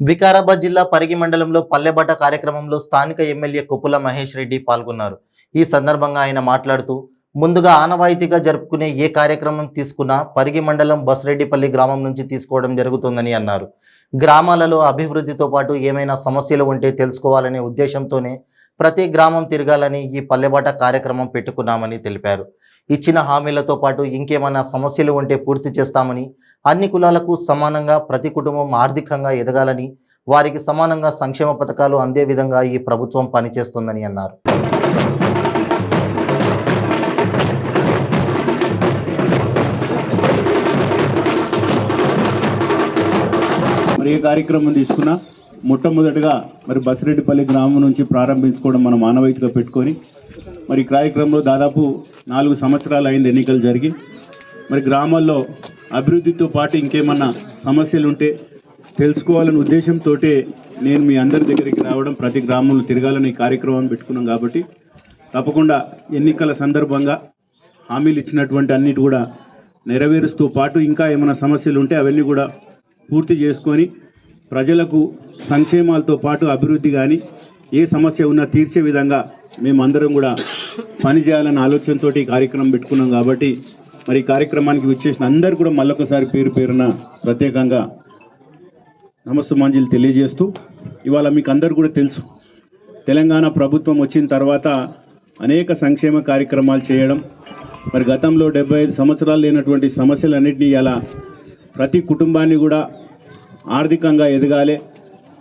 వికారాబాద్ జిల్లా పరిగి మండలంలో పల్లెబట్ట కార్యక్రమంలో స్థానిక ఎమ్మెల్యే కొప్పుల మహేష్ రెడ్డి పాల్గొన్నారు. ఈ సందర్భంగా ఆయన మాట్లాడుతూ ముందుగా ఆనవాయితీగా జరుపుకునే ఏ కార్యక్రమం తీసుకున్నా పరిగి మండలం బస్రెడ్డిపల్లి గ్రామం నుంచి తీసుకోవడం జరుగుతుందని అన్నారు. గ్రామాలలో అభివృద్ధితో పాటు ఏమైనా సమస్యలు ఉంటే తెలుసుకోవాలనే ఉద్దేశంతోనే ప్రతి గ్రామం తిరగాలని ఈ పల్లెబాట కార్యక్రమం పెట్టుకున్నామని తెలిపారు. ఇచ్చిన హామీలతో పాటు ఇంకేమైనా సమస్యలు ఉంటే పూర్తి చేస్తామని అన్ని కులాలకు సమానంగా ప్రతి కుటుంబం ఆర్థికంగా ఎదగాలని వారికి సమానంగా సంక్షేమ పథకాలు అందే విధంగా ఈ ప్రభుత్వం పనిచేస్తుందని అన్నారు. మరి ఏ కార్యక్రమం తీసుకున్నా మొట్టమొదటిగా మరి బసిరెడ్డిపల్లి గ్రామం నుంచి ప్రారంభించుకోవడం మనం ఆనవాయితీగా పెట్టుకొని మరి కార్యక్రమంలో దాదాపు నాలుగు సంవత్సరాలు అయింది ఎన్నికలు జరిగి మరి గ్రామాల్లో అభివృద్ధితో పాటు ఇంకేమన్నా సమస్యలు ఉంటే తెలుసుకోవాలనే ఉద్దేశంతో నేను మీ అందరి దగ్గరికి రావడం ప్రతి గ్రామంలో తిరగాలని కార్యక్రమం పెట్టుకున్నాం కాబట్టి తప్పకుండా ఎన్నికల సందర్భంగా హామీలు ఇచ్చినటువంటి అన్నిటి కూడా నెరవేరుస్తూ పాటు ఇంకా ఏమైనా సమస్యలు ఉంటే అవన్నీ కూడా పూర్తి చేసుకొని ప్రజలకు సంక్షేమాలతో పాటు అభివృద్ధి కానీ ఏ సమస్య ఉన్నా తీర్చే విధంగా మేమందరం కూడా పనిచేయాలన్న ఆలోచనతో ఈ కార్యక్రమం పెట్టుకున్నాం కాబట్టి మరి ఈ కార్యక్రమానికి విచ్చేసిన అందరు కూడా మళ్ళొకసారి పేరు పేరున ప్రత్యేకంగా నమస్తమాంజలి తెలియజేస్తూ ఇవాళ మీకు అందరు కూడా తెలుసు. తెలంగాణ ప్రభుత్వం వచ్చిన తర్వాత అనేక సంక్షేమ కార్యక్రమాలు చేయడం మరి గతంలో డెబ్బై ఐదు సంవత్సరాలు లేనటువంటి సమస్యలన్నింటినీ ఇలా ప్రతి కుటుంబాన్ని కూడా ఆర్థికంగా ఎదగాలి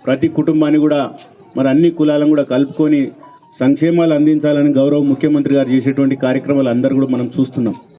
ప్రతి కుటుంబాన్ని కూడా మరి అన్ని కులాలను కూడా కలుపుకొని సంక్షేమాలు అందించాలని గౌరవ ముఖ్యమంత్రి గారు చేసేటువంటి కార్యక్రమాలు అందరూ కూడా మనం చూస్తున్నాం.